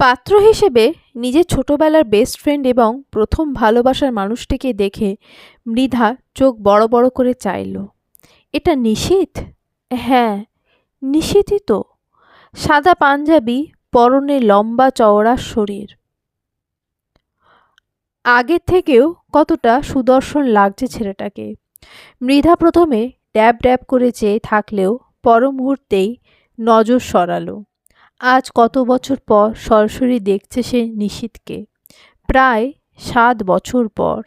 পাত্র হিসেবে নিজের ছোটবেলার বেস্ট ফ্রেন্ড এবং প্রথম ভালোবাসার মানুষটিকে দেখে মৃধা চোখ বড় বড় করে চাইল। এটা নিশীথ হ্যাঁ নিশীথই তো। সাদা পাঞ্জাবি, পরনে লম্বা চওড়া শরীর। আগের থেকেও কতটা সুদর্শন লাগছে ছেলেটাকে। মৃধা প্রথমে ড্যাব ড্যাব করে চেয়ে থাকলেও পর মুহূর্তেই নজর সরালো। আজ কত বছর পর সরাসরি দেখছে সে নিশীথকে প্রায় সাত বছর পর।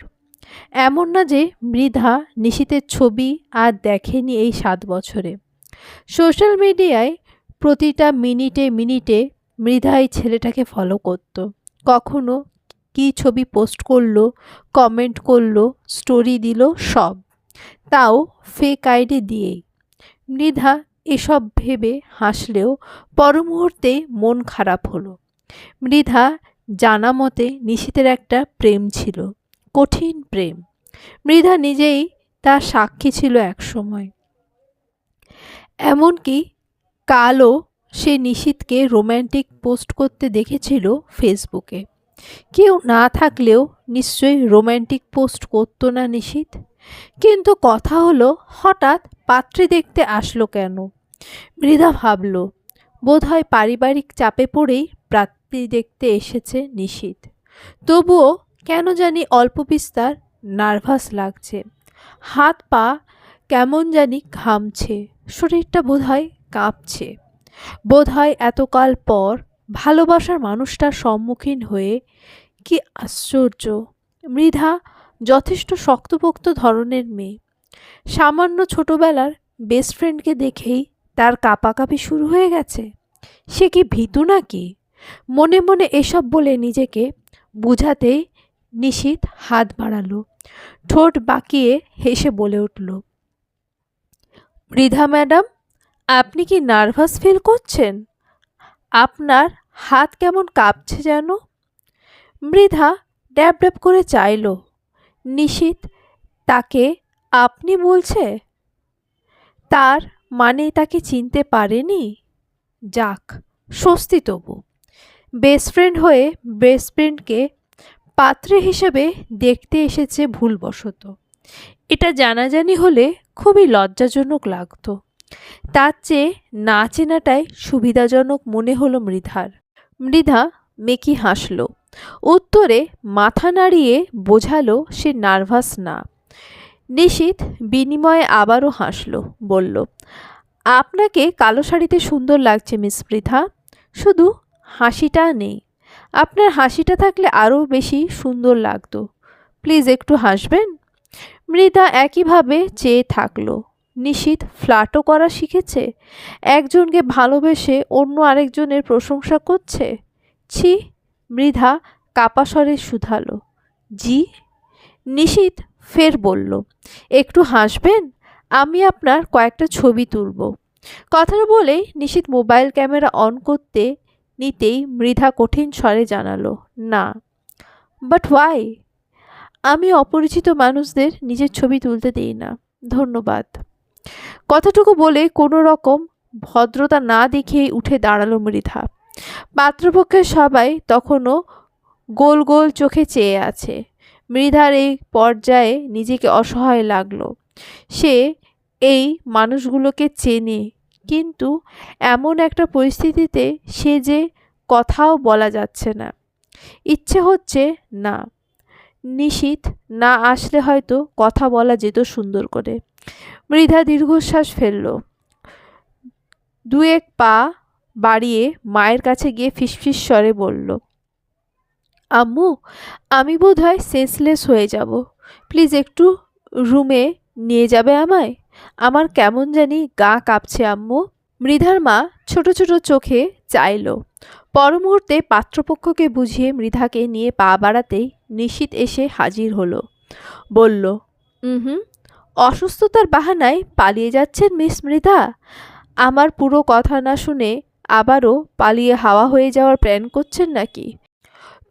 এমন না যে মৃধা নিশীথের ছবি আর দেখেনি এই সাত বছরে। সোশ্যাল মিডিয়ায় প্রতিটা মিনিটে মিনিটে মৃধা এই ছেলেটাকে ফলো করত। কখনো কী ছবি পোস্ট করল কমেন্ট করল স্টোরি দিল, সব। তাও ফেক আইডি দিয়েই। মৃধা এসব ভেবে হাসলেও পর মুহূর্তে মন খারাপ হলো। মৃধা জানা মতে নিশীথের একটা প্রেম ছিল, কঠিন প্রেম। মৃধা নিজেই তার সাক্ষী ছিল একসময়। এমনকি কালও সে নিশীথকে রোম্যান্টিক পোস্ট করতে দেখেছিল ফেসবুকে। কেউ না থাকলেও নিশ্চয়ই রোম্যান্টিক পোস্ট করতো না নিশীথ। কিন্তু কথা হলো, হঠাৎ পাত্রী দেখতে আসলো কেন? মৃধা ভাবল, বোধহয় পারিবারিক চাপে পড়েই প্রাপ্তি দেখতে এসেছে নিশীথ। তবুও কেন জানি অল্প বিস্তার, নার্ভাস লাগছে। হাত পা কেমন জানি ঘামছে, শরীরটা বোধহয় কাঁপছে। বোধহয় এতকাল পর ভালোবাসার মানুষটার সম্মুখীন হয়ে কি আশ্চর্য, মৃধা যথেষ্ট শক্তপোক্ত ধরনের মেয়ে। সামান্য ছোটবেলার বেস্ট ফ্রেন্ডকে দেখেই তার কাঁপাকাঁপি শুরু হয়ে গেছে। সে কি ভীতু নাকি? মনে মনে এসব বলে নিজেকে বুঝাতেই নিশীথ হাত বাড়ালো। ঠোঁট বাঁকিয়ে হেসে বলে উঠল, মৃধা ম্যাডাম, আপনি কি নার্ভাস ফিল করছেন? আপনার হাত কেমন কাঁপছে যেন? মৃধা ড্যাব ড্যাব করে চাইল, নিশীথ, তাকে আপনি বলছে? তার মানে তাকে চিনতে পারেনি? যাক, স্বস্তি তবু। বেস্ট ফ্রেন্ড হয়ে বেস্ট ফ্রেন্ডকে পাত্রে হিসেবে দেখতে এসেছে ভুলবশত। এটা জানাজানি হলে খুবই লজ্জাজনক লাগতো। তার চেয়ে না চেনাটাই সুবিধাজনক মনে হলো মৃধার। মৃধা মেকি হাসল। উত্তরে মাথা নাড়িয়ে বোঝালো সে নার্ভাস না। নিশীথ বিনিময়ে আবারও হাসল, বলল, আপনাকে কালো শাড়িতে সুন্দর লাগছে, মিস মৃধা শুধু হাসিটা নেই। আপনার হাসিটা থাকলে আরও বেশি সুন্দর লাগতো। প্লিজ একটু হাসবেন? মৃধা একইভাবে চেয়ে থাকল। নিশীথ ফ্ল্যাটও করা শিখেছে? একজনকে ভালোবেসে অন্য আরেকজনের প্রশংসা করছে? ছি, মৃধা কাপাস্বরে শুধালো। জি? নিশীথ ফের বলল, একটু হাসবেন? আমি আপনার কয়েকটা ছবি তুলব। কথাটা বলে নিশীথ মোবাইল ক্যামেরা অন করতে নিতেই মৃধা কঠিন স্বরে জানালো, না। বাট ওয়াই আমি অপরিচিত মানুষদের নিজের ছবি তুলতে দিই না। ধন্যবাদ। কথাটুকু বলে কোনো রকম ভদ্রতা না দেখিয়েই উঠে দাঁড়াল মৃধা। পাত্রপক্ষের সবাই তখনও গোল গোল চোখে চেয়ে আছে। মৃধার এই পর্যায়ে নিজেকে অসহায় লাগল। সে এই মানুষগুলোকে চেনে, কিন্তু এমন একটা পরিস্থিতিতে সে যে কথাও বলা যাচ্ছে না। ইচ্ছে হচ্ছে না। নিশীথ না আসলে হয়তো কথা বলা যেত সুন্দর করে। মৃধা দীর্ঘশ্বাস ফেলল। দু এক পা বাড়িয়ে মায়ের কাছে গিয়ে ফিসফিস স্বরে বলল আম্মু, আমি বোধ হয় সেন্সলেস হয়ে যাব। প্লিজ একটু রুমে নিয়ে যাবে আমায়? আমার কেমন জানি গা কাঁপছে আম্মু। মৃধার মা ছোট ছোট চোখে চাইল। পর মুহূর্তে পাত্রপক্ষকে বুঝিয়ে মৃধাকে নিয়ে পা বাড়াতেই নিশীত এসে হাজির হলো। বলল হুম, অসুস্থতার বাহানায় পালিয়ে যাচ্ছেন মিস মৃধা? আমার পুরো কথা না শুনে আবারও পালিয়ে হাওয়া হয়ে যাওয়ার প্ল্যান করছেন নাকি?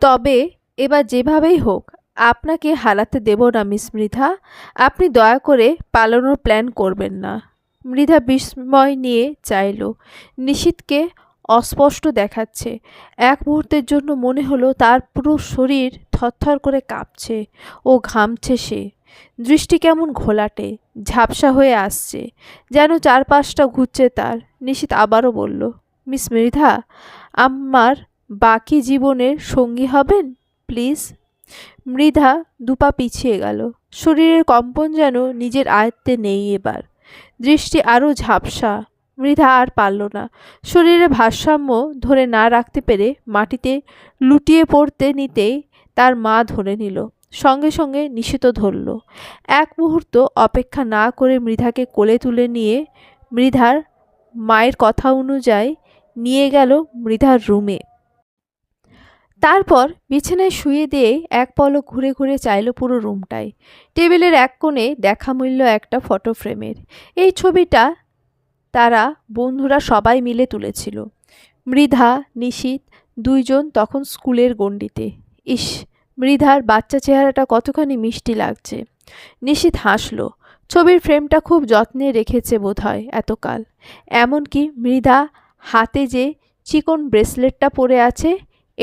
তবে এবার যেভাবেই হোক, আপনাকে হারাতে দেব না, মিস মৃধা। আপনি দয়া করে পালানোর প্ল্যান করবেন না। মৃধা বিস্ময় নিয়ে চাইল। নিশীথকে অস্পষ্ট দেখাচ্ছে। এক মুহূর্তের জন্য মনে হলো তার পুরো শরীর থরথর করে কাঁপছে ও ঘামছে সে। দৃষ্টি কেমন ঘোলাটে, ঝাপসা হয়ে আসছে। যেন চারপাশটা ঘুরছে তার। নিশিত আবারও বলল, মিস মৃধা, আমার বাকি জীবনের সঙ্গী হবেন? প্লিজ। মৃধা দুপা পিছিয়ে গেল। শরীরের কম্পন যেন নিজের আয়ত্তে নেই এবার। দৃষ্টি আরও ঝাপসা। মৃধা আর পারল না। শরীরে ভারসাম্য ধরে না রাখতে পেরে মাটিতে লুটিয়ে পড়তে নিতেই তার মা ধরে নিল। সঙ্গে সঙ্গে নিষিত ধরল। এক মুহূর্ত অপেক্ষা না করে মৃধাকে কোলে তুলে নিয়ে মৃধার মায়ের কথা অনুযায়ী নিয়ে গেল মৃধার রুমে। তারপর বিছানায় শুয়ে দিয়ে এক পলক ঘুরে ঘুরে চাইল পুরো রুমটাই টেবিলের এক কোণে দেখা মূল্য একটা ফটো ফ্রেমের। এই ছবিটা তারা বন্ধুরা সবাই মিলে তুলেছিল। মৃধা, নিশীত দুইজন তখন স্কুলের গণ্ডিতে। ইস, মৃধার বাচ্চা চেহারাটা কতখানি মিষ্টি লাগছে। নিশীত হাসল, ছবির ফ্রেমটা খুব যত্নে রেখেছে বোধহয় এতকাল। এমনকি মৃধা হাতে যে চিকন ব্রেসলেটটা পরে আছে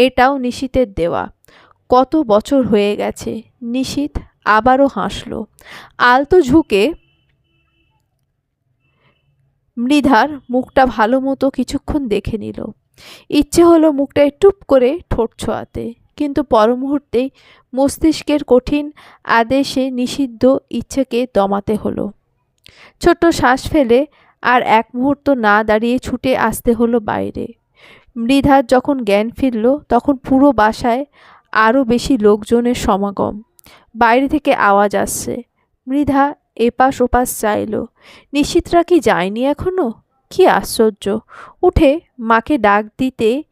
এটাও নিশীতের দেওয়া। কত বছর হয়ে গেছে নিশীত আবারও হাসল। আলতো ঝুঁকে মৃধার মুখটা ভালো মতো কিছুক্ষণ দেখে নিল। ইচ্ছে হলো মুখটা টুপ করে ঠোঁট ছোঁয়াতে, কিন্তু পর মুহূর্তেই মস্তিষ্কের কঠিন আদেশে নিষিদ্ধ ইচ্ছেকে দমাতে হলো। ছোট্ট শ্বাস ফেলে আর এক মুহূর্ত না দাঁড়িয়ে ছুটে আসতে হলো বাইরে। মৃধার যখন জ্ঞান ফিরল, তখন পুরো বাসায় আরও বেশি লোকজনের সমাগম। বাইরে থেকে আওয়াজ আসছে। মৃধা এপাশ ওপাশ চাইল, নিশিতরা কি যায়নি এখনও? কি আশ্চর্য। উঠে মাকে ডাক দিতে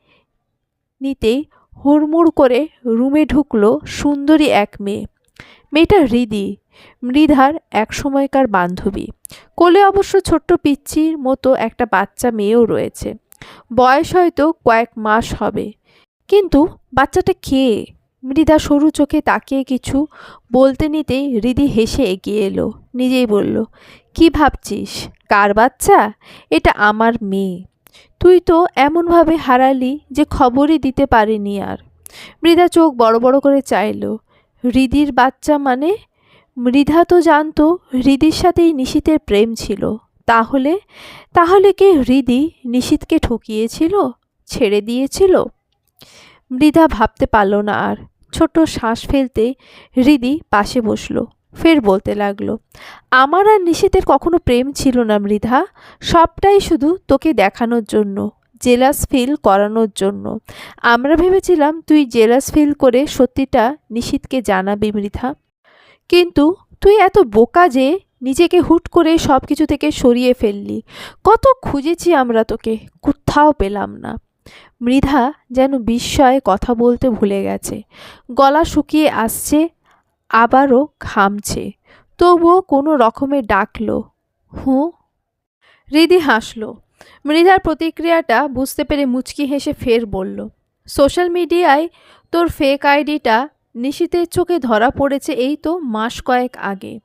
নিতেই হুড়মুড় করে রুমে ঢুকলো সুন্দরী এক মেয়ে। মেয়েটা হৃদি, মৃধার এক সময়কার বান্ধবী। কোলে অবশ্য ছোট্ট পিচ্ছির মতো একটা বাচ্চা মেয়েও রয়েছে। বয়স হয়তো কয়েক মাস হবে। কিন্তু বাচ্চাটা কে? মৃধা সরু চোখে তাকিয়ে কিছু বলতে নিতেই হৃদি হেসে এগিয়ে এলো। নিজেই বলল, কি ভাবছিস? কার বাচ্চা? এটা আমার মেয়ে। তুই তো এমনভাবে হারালি যে খবরই দিতে পারিনি আর। মৃধা চোখ বড় বড় করে চাইল হৃদির বাচ্চা মানে? মৃধা তো জানতো হৃদির সাথেই নিশীতের প্রেম ছিল। তাহলে তাহলে কে হৃদি নিশীতকে ঠকিয়েছিল, ছেড়ে দিয়েছিল? মৃধা ভাবতে পারল না আর। ছোট্ট শ্বাস ফেলতে হৃদি পাশে বসল, ফের বলতে লাগল, আমার আর নিশীতের কখনো প্রেম ছিল না মৃধা। সবটাই শুধু তোকে দেখানোর জন্য, জেলাস ফিল করানোর জন্য। আমরা ভেবেছিলাম তুই জেলাস ফিল করে সত্যিটা নিশীতকে জানাবি মৃধা। কিন্তু তুই এত বোকা যে নিজেকে হুট করে সব কিছু থেকে সরিয়ে ফেললি। কত খুঁজেছি আমরা তোকে, কোথাও পেলাম না। মৃধা যেন বিস্ময়ে কথা বলতে ভুলে গেছে। গলা শুকিয়ে আসছে, আবারও ঘামছে। তবুও কোনো রকমে ডাকলো, হুঁ? হৃদি হাসল। মৃধার প্রতিক্রিয়াটা বুঝতে পেরে মুচকি হেসে ফের বলল, সোশ্যাল মিডিয়ায় তোর ফেক আইডিটা নিশীতের চোখে ধরা পড়েছে এই তো মাস কয়েক আগে।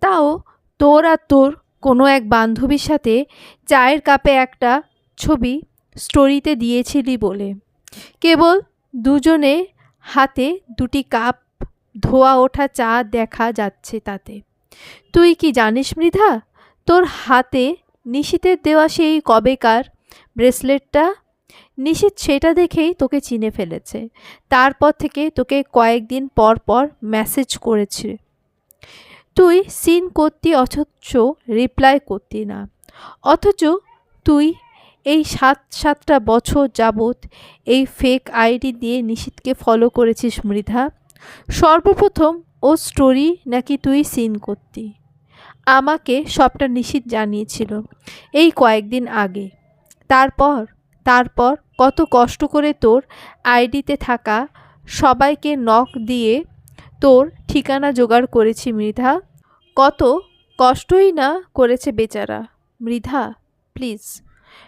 তাও তোর আর তোর কোনো এক বান্ধবীর সাথে চায়ের কাপে একটা ছবি স্টোরিতে দিয়েছিলি বলে। কেবল দুজনে হাতে দুটি কাপ ধোয়া ওঠা চা দেখা যাচ্ছে তাতে। তুই কি জানিস মৃধা, তোর হাতে নিশীতের দেওয়া সেই কবেকার ব্রেসলেটটা? নিশীত সেটা দেখেই তোকে চিনে ফেলেছে। তারপর থেকে তোকে কয়েকদিন পর পর মেসেজ করেছে। তুই সিন করতি অথচ রিপ্লাই করতি না। অথচ তুই এই সাত সাতটা বছর যাবৎ এই ফেক আইডি দিয়ে নিশীতকে ফলো করেছিস মৃধা। সর্বপ্রথম ও স্টোরি নাকি তুই সিন করতি। আমাকে সবটা নিশীত জানিয়েছিল এই কয়েকদিন আগে। তারপর তারপর কত কষ্ট করে তোর আইডিতে থাকা সবাইকে নক দিয়ে তোর ঠিকানা জোগাড় করেছি মৃধা। কত কষ্টই না করেছে বেচারা। মৃধা প্লিজ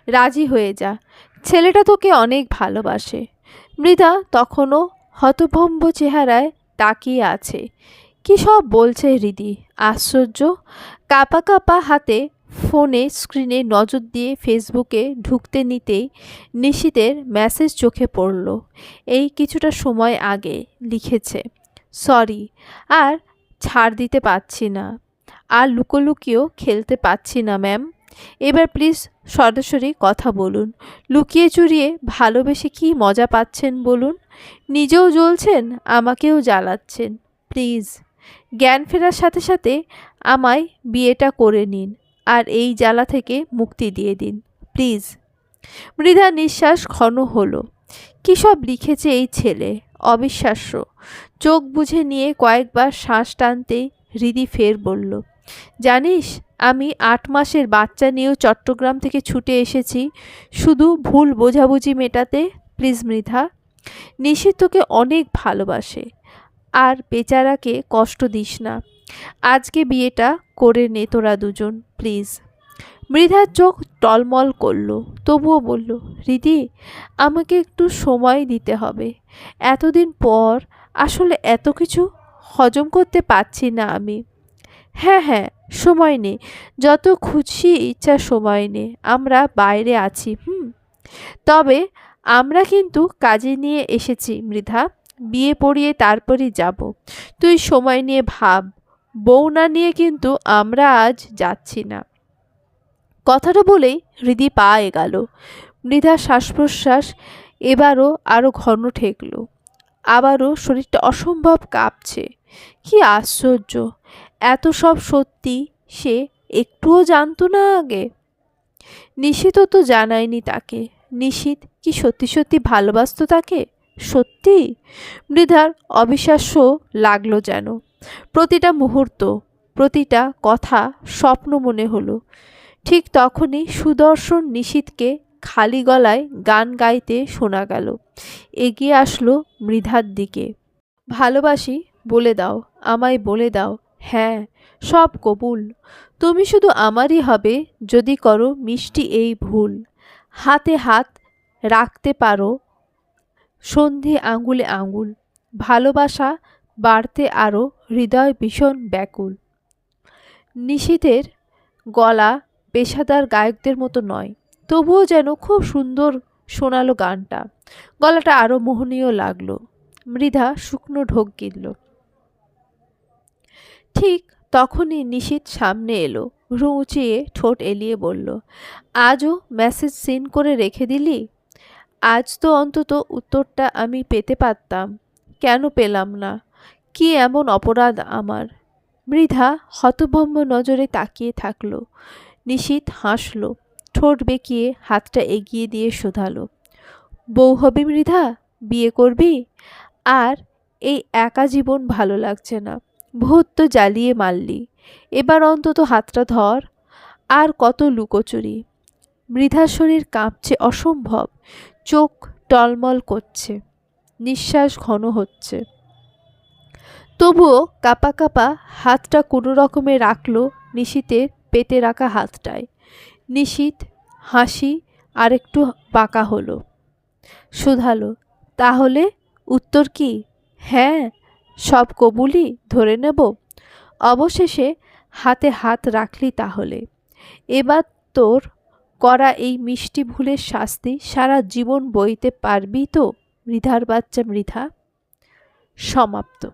রাজি হয়ে যা। ছেলেটা তোকে অনেক ভালোবাসে। মৃধা তখনও হতভম্ব চেহারায় তাকিয়ে আছে। কি সব বলছে হৃদি আশ্চর্য। কাপা কাপা হাতে ফোনে স্ক্রিনে নজর দিয়ে ফেসবুকে ঢুকতে নিতেই নিশিতের মেসেজ চোখে পড়ল। এই কিছুটা সময় আগে লিখেছে সরি, আর ছাড় দিতে পারছি না। আর লুকোলুকিও খেলতে পারছি না, ম্যাম। এবার প্লিজ সরাসরি কথা বলুন। লুকিয়ে চুরিয়ে ভালোবেসে কি মজা পাচ্ছেন বলুন? নিজেও জ্বলছেন, আমাকেও জ্বালাচ্ছেন, প্লিজ। জ্ঞান ফেরার সাথে সাথে আমায় বিয়েটা করে নিন, আর এই জ্বালা থেকে মুক্তি দিয়ে দিন, প্লিজ। মৃধা নিঃশ্বাস ঘন হলো। কী সব লিখেছে এই ছেলে? অবিশ্বাস্য। চোখ বুঝে নিয়ে কয়েকবার শ্বাস টানতেই হৃদি ফের বলল, জানিস, আমি আট মাসের বাচ্চা নিয়েও চট্টগ্রাম থেকে ছুটে এসেছি। শুধু ভুল বোঝাবুঝি মেটাতে, প্লিজ মৃধা। নিশিত তোকে অনেক ভালোবাসে। আর বেচারাকে কষ্ট দিস না। আজকে বিয়েটা করে নে তোরা দুজন, প্লিজ। মৃধার চোখ টলমল করল, তবুও বলল, রিদি, আমাকে একটু সময় দিতে হবে। এতদিন পর আসলে এত কিছু হজম করতে পারছি না আমি। হ্যাঁ হ্যাঁ সময় নে। যত খুশি ইচ্ছা সময় নে। আমরা বাইরে আছি, হুম? তবে আমরা কিন্তু কাজে নিয়ে এসেছি, মৃধা। বিয়ে পড়িয়ে তারপরই যাব। তুই সময় নিয়ে ভাব। বউ না নিয়ে কিন্তু আমরা আজ যাচ্ছি না। কথাটা বলেই হৃদি পা এগাল মৃধা শ্বাস প্রশ্বাস এবারও আরও ঘন ঠেকল। আবারও শরীরটা অসম্ভব কাঁপছে। কি আশ্চর্য! এত সব সত্যি সে একটুও জানতো না আগে। নিশিতও তো জানায়নি তাকে। নিশিত কি সত্যি সত্যি ভালোবাসতো তাকে? সত্যি? মৃধার অবিশ্বাস্য লাগল যেন। প্রতিটা মুহূর্ত, প্রতিটা কথা স্বপ্ন মনে হলো। ঠিক তখনই সুদর্শন নিশীথকে খালি গলায় গান গাইতে শোনা গেল। এগিয়ে আসলো মৃধার দিকে। ভালোবাসি, বলে দাও, আমায় বলে দাও। হ্যাঁ সব কবুল। তুমি শুধু আমারই হবে যদি করো মিষ্টি এই ভুল। হাতে হাত রাখতে পারো। সন্ধে আঙ্গুলে আঙ্গুল ভালোবাসা বাড়তে আরও হৃদয় ভীষণ ব্যাকুল। নিশীথের গলা পেশাদার গায়কদের মতো নয়। তবুও যেন খুব সুন্দর শোনালো গানটা। গলাটা আরও মোহনীয় লাগল। মৃধা শুকনো ঢোক গিলল। ঠিক তখনই নিশীত সামনে এলো। ভ্রু উঁচিয়ে ঠোঁট এলিয়ে বলল, আজও মেসেজ সিন করে রেখে দিলি? আজ তো অন্তত উত্তরটা আমি পেতে পারতাম। কেন পেলাম না? কি এমন অপরাধ আমার? মৃধা হতভম্ব নজরে তাকিয়ে থাকল। নিশীত হাসল, ঠোঁট বেঁকিয়ে হাতটা এগিয়ে দিয়ে শোধালো। বউ হবি মৃধা, বিয়ে করবি? আর এই একা জীবন ভালো লাগছে না। ভূত তো জ্বালিয়ে মারলি। এবার অন্তত হাতটা ধর। আর কত লুকোচুরি। মৃধার শরীর কাঁপছে অসম্ভব। চোখ টলমল করছে। নিঃশ্বাস ঘন হচ্ছে। তবুও কাপা কাপা হাতটা কোনো রকমে রাখল নিশীতের পেতে রাখা হাতটায়। নিশীত হাসি আরেকটু বাঁকা হলো। শুধালো, তাহলে উত্তর কি? হ্যাঁ সব কবুলই ধরে নেব। অবশেষে হাতে হাত রাখলি তাহলে। এবার তোর করা এই মিষ্টি ভুলের শাস্তি সারা জীবন বইতে পারবি তো, মৃধার বাচ্চা মৃধা? সমাপ্ত।